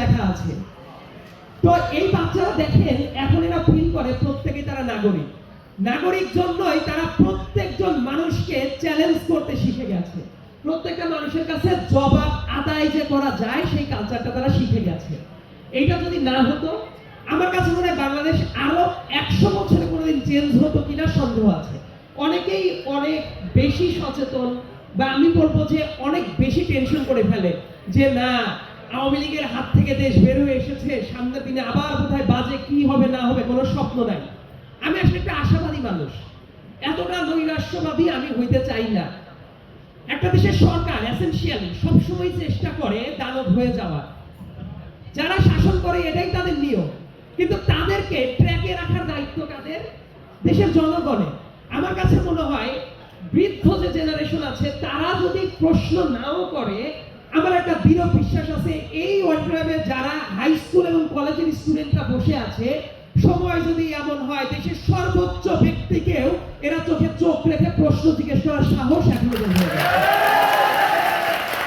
লেখা আছে। তো এই বাচ্চারা দেখেন এখন এরা ফিল করে প্রত্যেকে তারা নাগরিক। নাগরিক জন্যই তারা প্রত্যেকজন মানুষকে চ্যালেঞ্জ করতে শিখে গেছে। প্রত্যেকটা মানুষের কাছে জবাব আদায় যে করা যায়, সেই কালচারটা তারা শিখে গেছে। এইটা যদি না হতো, আমার কাছে মনে হয় বাংলাদেশ আরও একশো বছরে কোনোদিন চেঞ্জ হতো কিনা সন্দেহ আছে। অনেকেই অনেক বেশি সচেতন বা আমি বলব যে অনেক বেশি টেনশন করে ফেলে যে না আওয়ামী লীগের হাত থেকে দেশ বের হয়ে এসেছে, সামনের দিনে আবার কোথায় বাজে কি হবে, না হবে কোনো স্বপ্ন নাই। আমি আসলে একটা আশাবাদী মানুষ। এতটা নৈরাশ্যবাদী আমি হইতে চাই না। একটা দেশের সরকার এসেনশিয়ালি সবসময় চেষ্টা করে দানব হয়ে যাওয়া। যারা শাসন করে এটাই তাদের নিয়ম। কিন্তু তাদেরকে ট্র্যাকে রাখার দায়িত্ব কাদের? দেশের জনগণের। আমার কাছে মনে হয় বৃদ্ধ যে জেনারেশন আছে, তারা যদি প্রশ্ন নাও করে আমার একটা দৃঢ় বিশ্বাস আছে, এই ওয়ার্ড্রামে যারা হাই স্কুল এবং কলেজের স্টুডেন্টরা বসে আছে, সময় যদি এমন হয়, দেশের সর্বোচ্চ ব্যক্তিকেও এরা চোখে চোখ রেখে প্রশ্ন জিজ্ঞেস করার সাহস এখন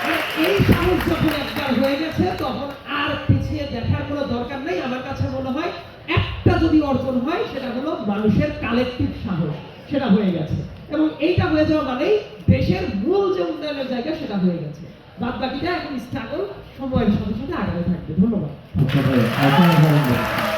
আর এই সাহস যখন একবার হয়ে গেছে, তখন আর পিছিয়ে দেখার কোনো দরকার নেই। আমার কাছে মনে হয় একটা যদি অর্জন হয়, সেটা হলো মানুষের কালেকটিভ সাহস, সেটা হয়ে গেছে। এবং এইটা হয়ে যাওয়া মানেই দেশের মূল যে উন্নয়নের জায়গা, সেটা হয়ে গেছে। বাদ বাকিটা এখন স্ট্রাগল সময়ের সাথে সাথে আগামী থাকবে। ধন্যবাদ। আপনাদের আপনারা